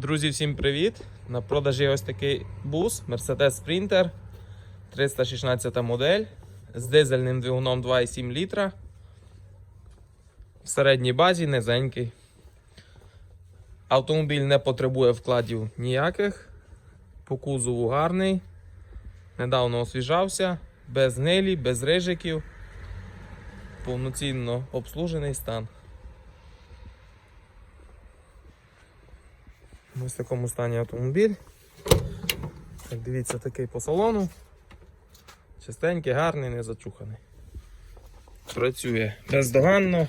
Друзі, всім привіт! На продажі ось такий бус Mercedes Sprinter 316 модель з дизельним двигуном 2,7 літра. В середній базі низенький. Автомобіль не потребує вкладів ніяких. По кузову гарний. Недавно освіжався, без гнилі, без рижиків. Повноцінно обслужений стан. Ось в такому стані автомобіль. Так, дивіться, такий по салону. Чистенький, гарний, не зачуханий. Працює бездоганно.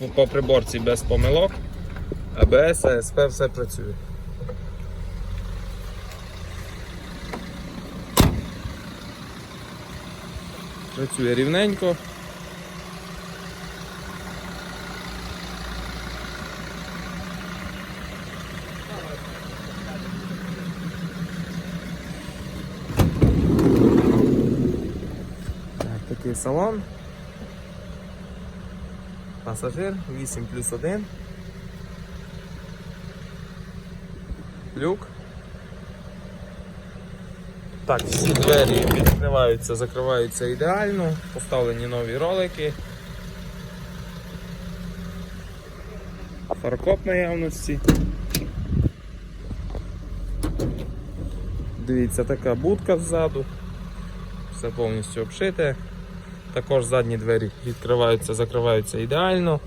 Ну, По приборці без помилок. АБС, АСП все працює. Працює рівненько. Такий салон. Пасажир 8 плюс 1. Люк. Так, всі двері відкриваються, закриваються ідеально, поставлені нові ролики. Фаркоп наявності. Дивіться, така будка ззаду. Все повністю обшите. Також задні двері відкриваються, закриваються ідеально.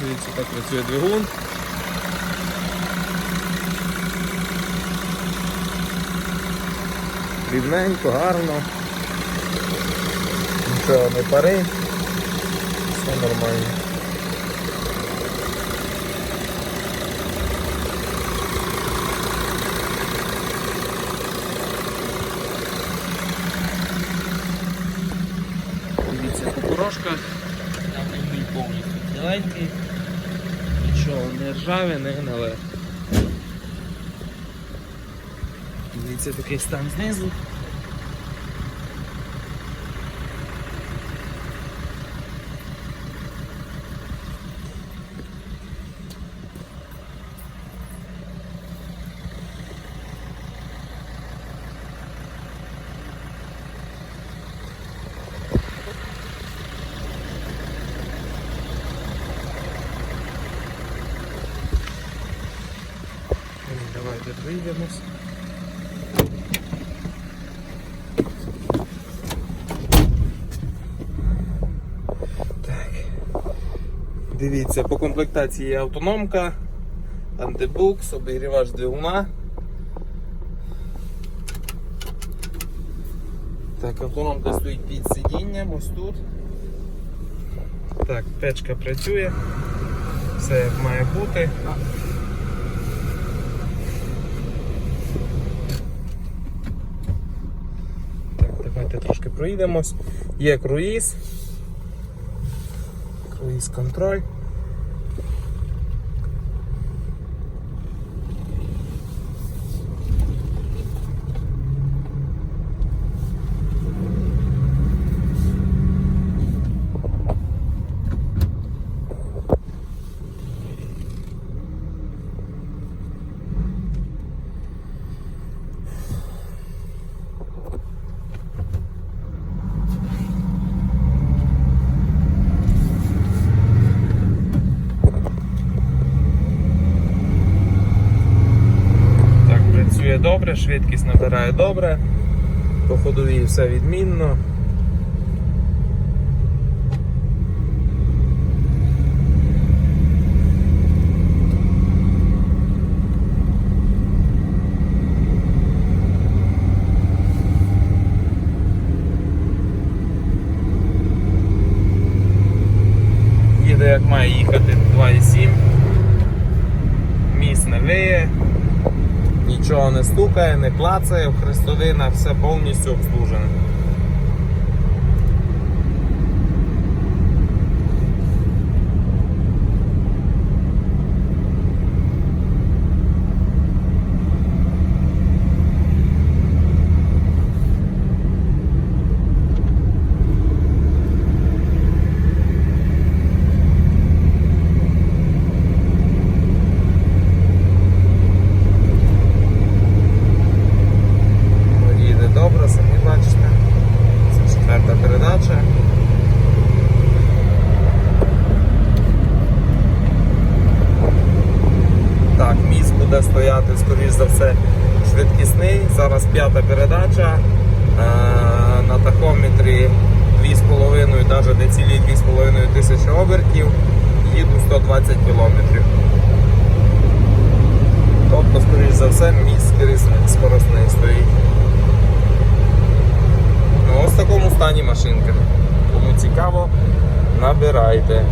Дивіться, так працює двигун. Рівненько, гарно. Нічого не пари. Все нормально. Дивіться, кукурошка. Автомобіль повністю ціленький. Нічого не ржаве, не гниле. Дивіться такий стан знизу. Давайте вийдемось. Дивіться, по комплектації є автономка, антибукс, обігрівач двигуна. Так, автономка стоїть під сидінням, ось тут. Так, печка працює. Все як має бути. Так, давайте трошки проїдемось. Є круїз. Круїз контроль. Так, працює добре, швидкість набирає добре, по ходовій все відмінно. Їде як має їхати 2,7. Міст не виє. Нічого не стукає, не клацає, в хрестовинах все повністю обслужене. Стояти, скоріш за все, швидкісний. Зараз п'ята передача. Е, на тахометрі 2,5, навіть не цілі 2,5 тисячі обертів, їду 120 кілометрів. Тобто, скоріш за все, мій скоростний стоїть. Ну, ось в такому стані машинка. Кому цікаво, набирайте.